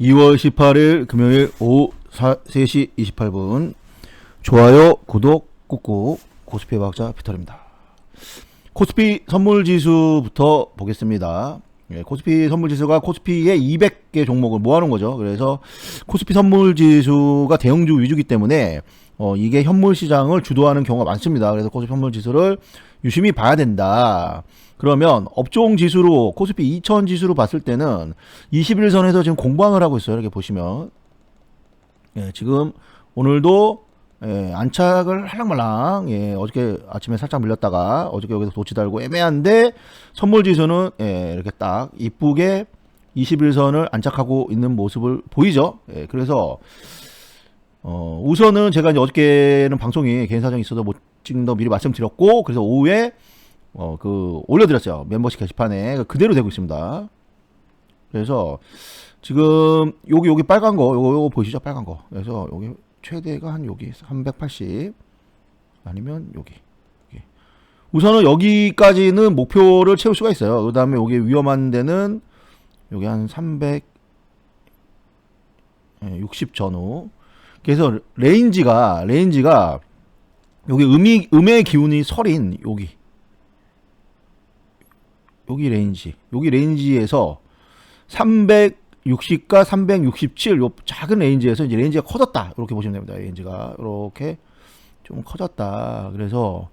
2월 18일 금요일 오후 4, 3시 28분 좋아요, 구독 꾹꾹 코스피 과학자 피터입니다. 코스피 선물 지수부터 보겠습니다. 예, 코스피 선물 지수가 코스피의 200개 종목을 모아놓은 거죠. 그래서 코스피 선물 지수가 대형주 위주기 때문에 어, 이게 현물 시장을 주도하는 경우가 많습니다. 그래서 코스피 선물 지수를 유심히 봐야 된다. 그러면 업종 지수로 코스피 2000 지수로 봤을 때는 21선에서 지금 공방을 하고 있어요. 이렇게 보시면 예, 지금 오늘도 예, 안착을 할랑말랑 예, 어저께 아침에 살짝 밀렸다가 어저께 여기서 도치 달고 애매한데 선물 지수는 예, 이렇게 딱 이쁘게 21선을 안착하고 있는 모습을 보이죠. 예, 그래서 어, 우선은 제가 이제 어저께는 방송이 개인 사정이 있어서 못 찍는다고 미리 말씀드렸고 그래서 오후에 어, 그 올려드렸어요. 멤버십 게시판에 그대로 되고 있습니다. 그래서 지금 여기 여기 빨간 거 요거 요거 보이시죠? 빨간 거. 그래서 여기 최대가 한 여기 380 아니면 여기. 여기. 우선은 여기까지는 목표를 채울 수가 있어요. 그 다음에 여기 위험한 데는 여기 한300 60 전후. 그래서 레인지가 레인지가 여기 음이 음의 기운이 설인 여기. 여기 레인지. 여기 레인지에서 360과 367 요 작은 레인지에서 이제 레인지가 커졌다. 이렇게 보시면 됩니다. 레인지가 이렇게 좀 커졌다. 그래서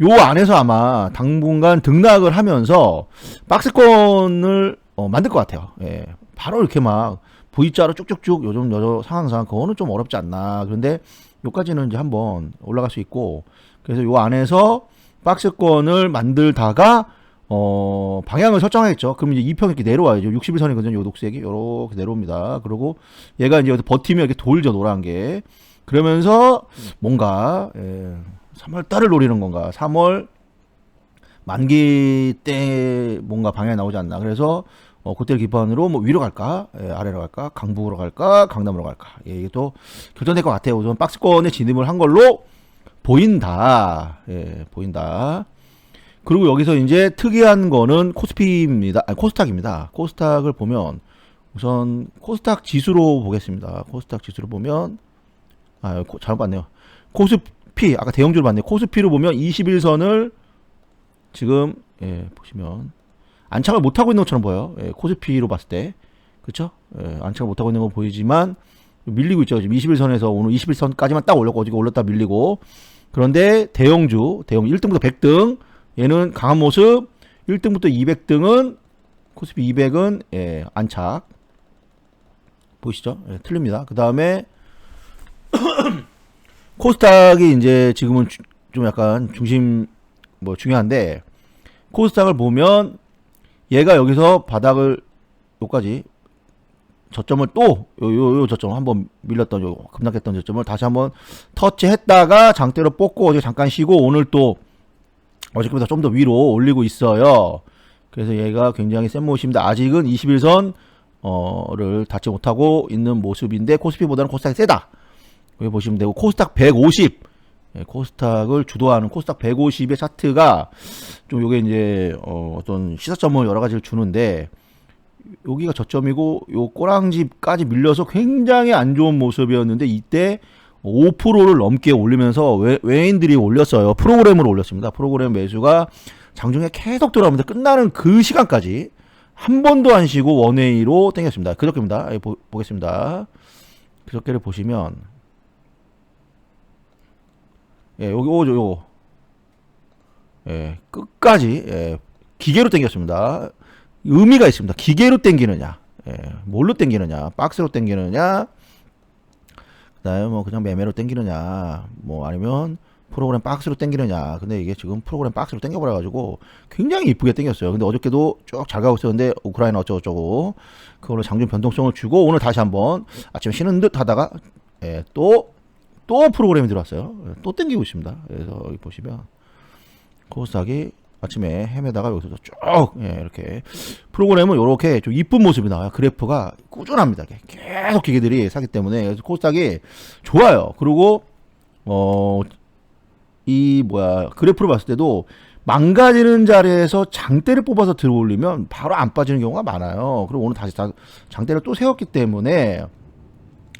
요 안에서 아마 당분간 등락을 하면서 박스권을 어, 만들 것 같아요. 예, 바로 이렇게 막 V자로 쭉쭉쭉 요즘 여러 상황상 그거는 좀 어렵지 않나 그런데 요까지는 이제 한번 올라갈 수 있고 그래서 요 안에서 박스권을 만들다가 어, 방향을 설정하겠죠. 그럼 이제 2평 이렇게 내려와야죠. 61선이거든요. 요 녹색이. 요렇게 내려옵니다. 그리고 얘가 이제 버티면 이렇게 돌죠. 노란 게. 그러면서 뭔가, 예, 3월 달을 노리는 건가. 3월 만기 때 뭔가 방향이 나오지 않나. 그래서, 어, 그때를 기반으로 뭐 위로 갈까, 예, 아래로 갈까, 강북으로 갈까, 강남으로 갈까. 예, 이게 또 결정될 것 같아요. 우선 박스권에 진입을 한 걸로 보인다. 예, 보인다. 그리고 여기서 이제 특이한 거는 코스피입니다. 아니, 코스닥입니다. 코스닥을 보면 우선 코스닥 지수로 보겠습니다. 코스닥 지수로 보면 아, 코, 잘못 봤네요. 코스피 아까 대형주로 봤네요. 코스피로 보면 21선을 지금 예, 보시면 안착을 못 하고 있는 것처럼 보여요. 예, 코스피로 봤을 때. 그렇죠? 예, 안착을 못 하고 있는 거 보이지만 밀리고 있죠. 지금 21선에서 오늘 21선까지만 딱 올렸고 어저께 올렸다 밀리고 그런데 대형주, 대형 1등부터 100등 얘는 강한 모습 1등부터 200등은 코스피 200은 예, 안착 보이시죠? 예, 틀립니다. 그 다음에 코스닥이 이제 지금은 주, 좀 약간 중심 뭐 중요한데 코스닥을 보면 얘가 여기서 바닥을 요까지 저점을 또 요 요 요 저점 한번 밀렸던 요 급락했던 저점을 다시 한번 터치했다가 장대로 뽑고 어제 잠깐 쉬고 오늘 또 어저께보다 좀 더 위로 올리고 있어요. 그래서 얘가 굉장히 센 모습입니다. 아직은 21선 어를 닿지 못하고 있는 모습인데 코스피보다는 코스닥이 세다. 여기 보시면 되고 코스닥 150 예, 코스닥을 주도하는 코스닥 150의 차트가 좀 요게 이제 어, 어떤 시사점을 여러 가지를 주는데 여기가 저점이고 요 꼬랑집까지 밀려서 굉장히 안 좋은 모습이었는데 이때 5%를 넘게 올리면서 외, 외인들이 올렸어요. 프로그램으로 올렸습니다. 프로그램 매수가 장중에 계속 들어오면서 끝나는 그 시간까지 한 번도 안 쉬고 원웨이로 땡겼습니다. 그저께입니다. 예, 보, 보겠습니다. 그저께를 보시면 예, 여기 오죠, 요거. 예, 끝까지 예, 기계로 땡겼습니다. 의미가 있습니다. 기계로 땡기느냐, 예, 뭘로 땡기느냐, 박스로 땡기느냐, 그다음에 뭐 그냥 매매로 땡기느냐, 뭐 아니면 프로그램 박스로 땡기느냐. 근데 이게 지금 프로그램 박스로 땡겨버려가지고 굉장히 이쁘게 땡겼어요. 근데 어저께도 쭉 잘 가고 있었는데 우크라이나 어쩌고저쩌고 그걸로 장중 변동성을 주고 오늘 다시 한번 아침에 쉬는 듯 하다가 예, 또, 또 프로그램이 들어왔어요. 예, 또 땡기고 있습니다. 그래서 여기 보시면 코스닥이 아침에 헤매다가 여기서 쭉 예, 이렇게 프로그램은 이렇게 좀 이쁜 모습이 나와요. 그래프가 꾸준합니다. 계속 기계들이 사기 때문에 그래서 코스닥이 좋아요. 그리고 어 이 뭐야 그래프를 봤을 때도 망가지는 자리에서 장대를 뽑아서 들어올리면 바로 안 빠지는 경우가 많아요. 그리고 오늘 다시 다 장대를 또 세웠기 때문에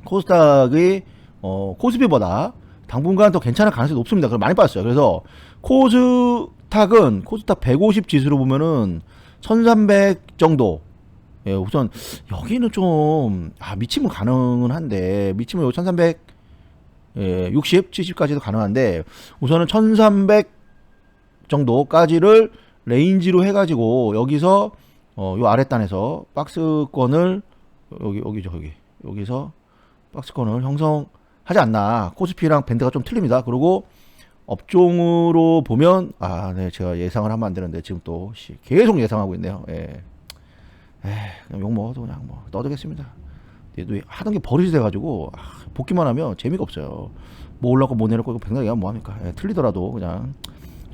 코스닥이 어, 코스피보다 당분간 더 괜찮을 가능성이 높습니다. 그럼 많이 빠졌어요. 그래서 코스닥은 코스닥 150 지수로 보면은 1300 정도. 예, 우선 여기는 좀 아, 미치면 가능은 한데 미치면 요 1300 예, 60, 70까지도 가능한데 우선은 1300 정도까지를 레인지로 해가지고 여기서 어, 요 아랫단에서 박스권을 여기 여기죠 여기 여기서 박스권을 형성 하지 않나 코스피랑 밴드가 좀 틀립니다. 그리고 업종으로 보면 아, 네 제가 예상을 하면 안 되는데 지금 또 씨, 계속 예상하고 있네요. 예. 에이, 그냥 욕 먹어도 그냥 뭐 떠들겠습니다. 얘도 하던 게 버릇이 돼가지고 아, 복기만 하면 재미가 없어요. 뭐 올라고 뭐 내려고 이거 백날 얘기하면 뭐합니까? 예, 틀리더라도 그냥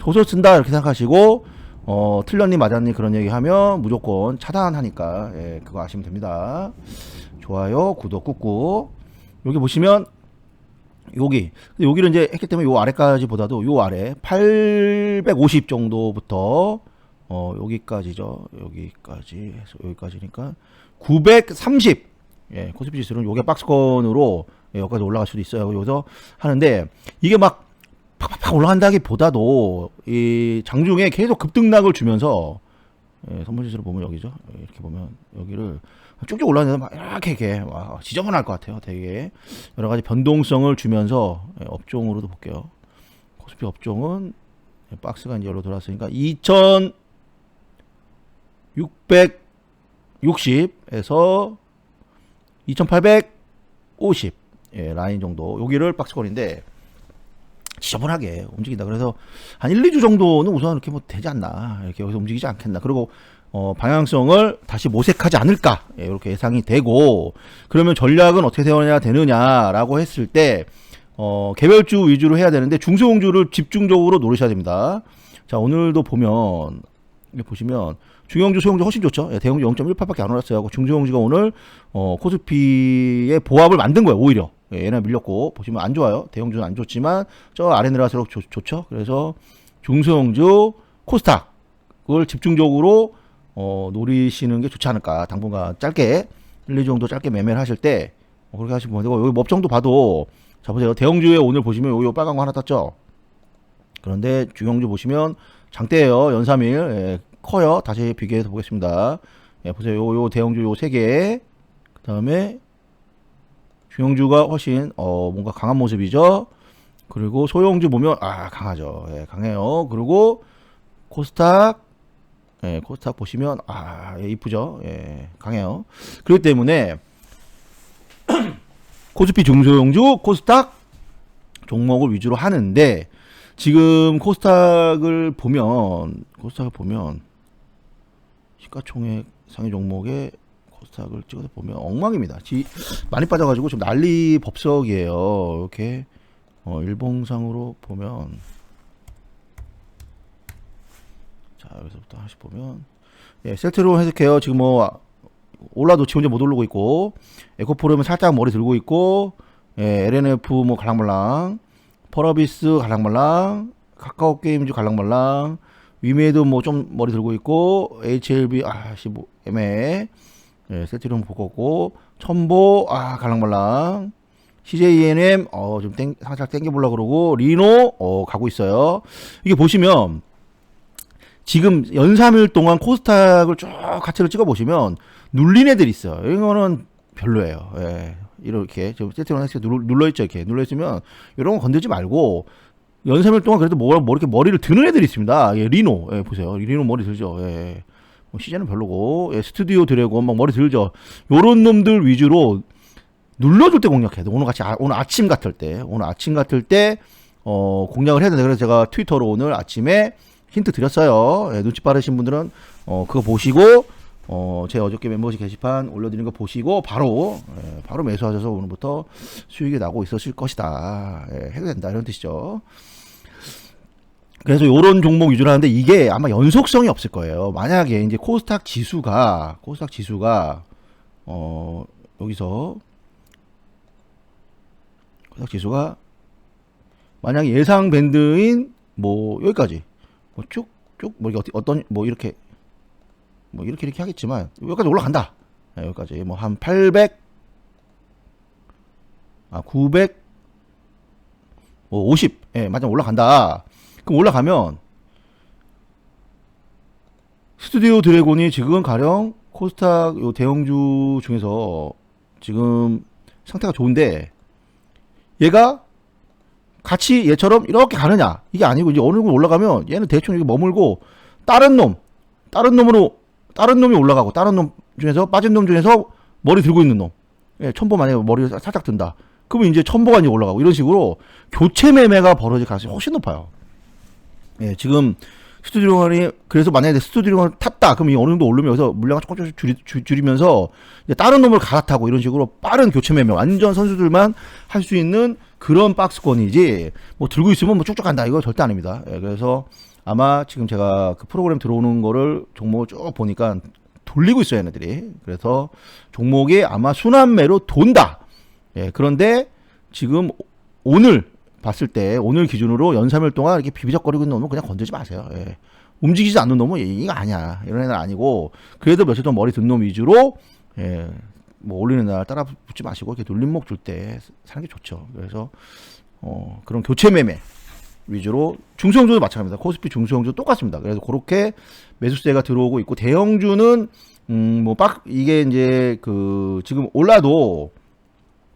소설 쓴다 이렇게 생각하시고 어 틀렸니 맞았니 그런 얘기하면 무조건 차단하니까 예, 그거 아시면 됩니다. 좋아요, 구독 꾹꾹. 여기 보시면 여기 근데 여기를 이제 했기 때문에 요 아래까지 보다도 요 아래 850 정도부터 어 여기까지죠. 여기까지 해서 여기까지니까 930 예, 코스피 지수는 요게 박스권으로 예, 여기까지 올라갈 수도 있어요. 여기서 하는데 이게 막 팍팍팍 올라간다기보다도 이 장중에 계속 급등락을 주면서 예, 선물지수를 보면 여기죠. 이렇게 보면 여기를 쭉쭉 올라가는데 막 이렇게 이렇게 와, 지저분할 것 같아요. 되게 여러 가지 변동성을 주면서 예, 업종으로도 볼게요. 코스피 업종은 예, 박스가 이제 열로 돌았으니까 2,660에서 2,850 예, 라인 정도 여기를 박스권인데 지저분하게 움직인다. 그래서 한 1, 2주 정도는 우선 이렇게 뭐 되지 않나. 이렇게 여기서 움직이지 않겠나. 그리고 어, 방향성을 다시 모색하지 않을까. 예, 이렇게 예상이 되고 그러면 전략은 어떻게 세워야 되느냐라고 했을 때 어, 개별주 위주로 해야 되는데 중소형주를 집중적으로 노리셔야 됩니다. 자, 오늘도 보면 이렇게 보시면 중형주, 소형주 훨씬 좋죠. 예, 대형주 0.18밖에 안 올랐어요. 중소형주가 오늘 어, 코스피의 보합을 만든 거예요. 오히려. 예, 얘네 밀렸고 보시면 안 좋아요. 대형주는 안 좋지만 저 아래 내려갈수록 좋, 좋죠. 그래서 중소형주, 코스닥을 집중적으로 어, 노리시는 게 좋지 않을까. 당분간 짧게 1, 2주 정도 짧게 매매를 하실 때 어, 그렇게 하시면 되고 여기 업종도 봐도 자 보세요. 대형주에 오늘 보시면 요, 요 빨간 거 하나 땄죠. 그런데 중형주 보시면 장대예요. 연삼일 예, 커요. 다시 비교해서 보겠습니다. 예, 보세요. 요, 요 대형주 요 세 개. 그 다음에 중형주가 훨씬 어 뭔가 강한 모습이죠. 그리고 소형주 보면 아 강하죠. 예, 강해요. 그리고 코스닥 예, 코스닥 보시면 아 예, 이쁘죠. 예, 강해요. 그렇기 때문에 코스피 중소형주 코스닥 종목을 위주로 하는데 지금 코스닥을 보면 코스닥을 보면 시가총액 상위 종목에 코스닥을 찍어서 보면 엉망입니다. 지, 많이 빠져가지고 지금 난리 법석이에요. 이렇게 어, 일봉상으로 보면 자 여기서부터 하나씩 보면 예, 셀트로 해석해요. 지금 뭐 올라도 지 혼자 못 오르고 있고 에코프로는 살짝 머리 들고 있고 예, LNF 뭐 갈랑말랑 펄어비스 갈랑말랑 카카오 게임즈 갈랑말랑 위메이도 뭐 좀 머리 들고 있고 HLB 아씨 뭐 애매해 예, 세트룸 보고고 첨보 아 갈랑말랑 CJENM 어좀 땡 살짝 땡겨 보려 그러고 리노 어 가고 있어요. 이게 보시면 지금 연 3일 동안 코스닥을 쭉 가치를 찍어 보시면 눌린 애들 있어요. 이거는 별로예요. 예. 이렇게 지금 세트룸 엑스 눌러 있죠 이렇게 눌러 있으면 이런 거 건들지 말고 연 3일 동안 그래도 뭐, 뭐 이렇게 머리를 드는 애들이 있습니다. 예, 리노 예, 보세요. 리노 머리 들죠. 예. 뭐 시즌은 별로고 예, 스튜디오 드래곤 막 머리 들죠. 요런 놈들 위주로 눌러줄 때 공략해야 돼. 오늘 같이 아, 오늘 아침 같을 때 오늘 아침 같을 때 어, 공략을 해야 되는데 그래서 제가 트위터로 오늘 아침에 힌트 드렸어요. 예, 눈치 빠르신 분들은 어, 그거 보시고 어, 제 어저께 멤버십 게시판 올려드린 거 보시고 바로 예, 바로 매수하셔서 오늘부터 수익이 나고 있으실 것이다. 예, 해도 된다 이런 뜻이죠. 그래서 요런 종목 위주로 하는데 이게 아마 연속성이 없을 거예요. 만약에 이제 코스닥 지수가 코스닥 지수가 어 여기서 코스닥 지수가 만약 예상 밴드인 뭐 여기까지 뭐 쭉쭉뭐 이게 어떤 뭐 이렇게 뭐 이렇게 이렇게 하겠지만 여기까지 올라간다. 예, 여기까지 뭐 한 800, 아 900, 뭐 50, 예, 맞아 올라간다. 그럼 올라가면 스튜디오 드래곤이 지금 가령 코스닥 요 대형주 중에서 지금 상태가 좋은데 얘가 같이 얘처럼 이렇게 가느냐? 이게 아니고 이제 어느 정도 올라가면 얘는 대충 이렇게 머물고 다른 놈 다른 놈으로 다른 놈이 올라가고 다른 놈 중에서 빠진 놈 중에서 머리 들고 있는 놈. 예, 첨보 만약에 머리 살짝 든다. 그러면 이제 첨보가 이제 올라가고 이런 식으로 교체 매매가 벌어질 가능성이 훨씬 높아요 예, 지금 스튜디오건이 그래서 만약에 스튜디오건을 탔다. 그러면 이 어느 정도 오르면 여기서 물량을 조금 조금씩 줄이, 줄- 줄이면서 이제 다른 놈을 갈아타고 이런 식으로 빠른 교체 매매 완전 선수들만 할 수 있는 그런 박스권이지 뭐 들고 있으면 뭐 쭉쭉 간다. 이거 절대 아닙니다. 예, 그래서 아마 지금 제가 그 프로그램 들어오는 거를 종목을 쭉 보니까 돌리고 있어요 얘네들이. 그래서 종목이 아마 순환매로 돈다. 예, 그런데 지금 오늘 봤을 때 오늘 기준으로 연삼일 동안 이렇게 비비적거리고 있는 놈은 그냥 건들지 마세요. 예. 움직이지 않는 놈은 이거 아니야. 이런 애는 아니고 그래도 며칠 동안 머리 든 놈 위주로 예. 뭐 올리는 날 따라 붙지 마시고 이렇게 눌림목 줄 때 사는 게 좋죠. 그래서 어, 그런 교체 매매 위주로 중소형주도 마찬가지입니다. 코스피 중소형주 똑같습니다. 그래서 그렇게 매수세가 들어오고 있고 대형주는 음뭐 빡 이게 이제 그 지금 올라도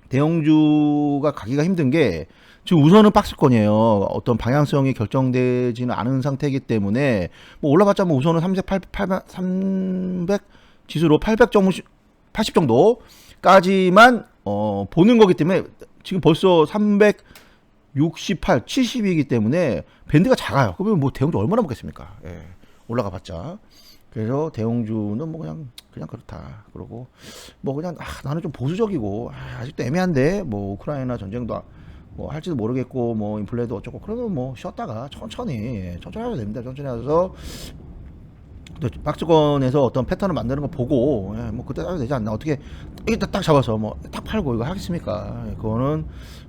대형주가 가기가 힘든 게 지금 우선은 박스권이에요. 어떤 방향성이 결정되지는 않은 상태이기 때문에 뭐 올라봤자 뭐 우선은 300, 800, 300 지수로 800 정도, 80 정도까지만 어, 보는 거기 때문에 지금 벌써 368, 70이기 때문에 밴드가 작아요. 그러면 뭐 대형주 얼마나 먹겠습니까? 예, 올라가 봤자. 그래서 대형주는 뭐 그냥 그냥 그렇다. 그러고 뭐 그냥 아, 나는 좀 보수적이고 아, 아직도 애매한데 뭐 우크라이나 전쟁도 뭐 할지도 모르겠고 뭐 인플레도 어쩌고 그러면 뭐 쉬었다가 천천히 천천히 하셔도 됩니다. 천천히 하셔서 또 박주권에서 어떤 패턴을 만드는 거 보고 예, 뭐 그때 하면 되지 않나 어떻게 이게 딱 잡아서 뭐 딱 팔고 이거 하겠습니까? 예, 그거는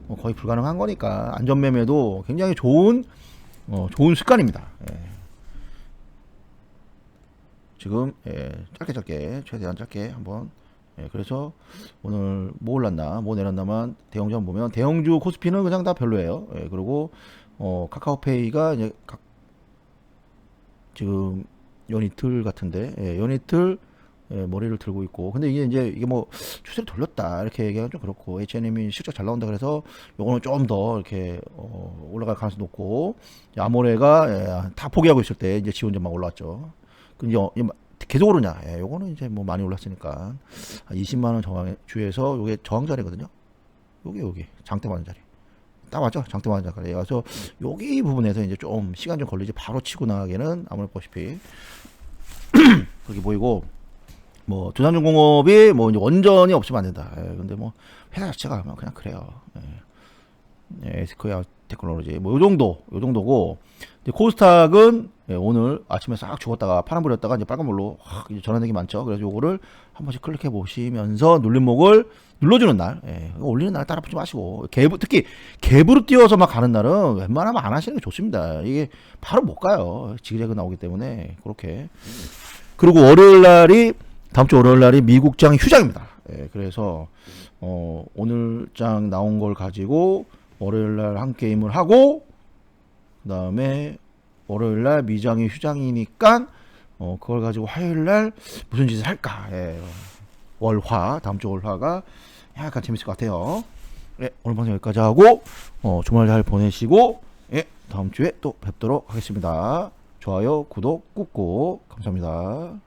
뭐 거의 불가능한 거니까 안전 매매도 굉장히 좋은 어, 좋은 습관입니다. 예. 지금 예, 짧게 짧게 최대한 짧게 한번 예, 그래서 오늘 뭐 올랐나 뭐 내렸나만 대형주 보면 대형주 코스피는 그냥 다 별로예요. 예, 그리고 어, 카카오페이가 이제 각 지금 연이틀 같은데 예, 연이틀 예, 머리를 들고 있고 근데 이게 이제 이게 뭐 추세를 돌렸다 이렇게 얘기하면 좀 그렇고 H&M이 실적 잘 나온다 그래서 요거는 좀 더 이렇게 어, 올라갈 가능성이 높고 아모레가 예, 다 포기하고 있을 때 이제 지원전만 올라왔죠. 그 이제 어, 이제 계속 오르냐? 예, 요거는 이제 뭐 많이 올랐으니까 한 20만 원 저항 주에서 요게 저항 자리거든요. 요게 여기 장대 맞는 자리. 딱 맞죠? 장대 맞는 자리. 그래서 여기 부분에서 이제 좀 시간 좀 걸리지 바로 치고 나가기는 아무래도 보시피 그렇게 보이고 뭐 두산중공업이 뭐 이제 원전이 없으면 안 된다. 예, 근데 뭐 회사 자체가 뭐 그냥 그래요. 예. 예, 에스코야 테크놀로지 뭐 요 정도 요 정도고 근데 코스닥은 예, 오늘 아침에 싹 죽었다가 파란불이었다가 이제 빨간불로 확 이제 전환되기 많죠. 그래서 요거를 한 번씩 클릭해 보시면서 눌림목을 눌러주는 날, 예, 올리는 날 따라 붙지 마시고 개부 특히 개부로 뛰어서 막 가는 날은 웬만하면 안 하시는 게 좋습니다. 이게 바로 못 가요. 지그재그 나오기 때문에 그렇게 그리고 월요일 날이 다음 주 월요일 날이 미국장 휴장입니다. 예, 그래서 어, 오늘 장 나온 걸 가지고 월요일 날 한 게임을 하고 그 다음에 월요일 날 미장이 휴장이니까 어, 그걸 가지고 화요일 날 무슨 짓을 할까? 예. 월화 다음 주 월화가 약간 재밌을 것 같아요. 예, 오늘 방송 여기까지 하고 어, 주말 잘 보내시고 예, 다음 주에 또 뵙도록 하겠습니다. 좋아요, 구독 꾹꾹 감사합니다.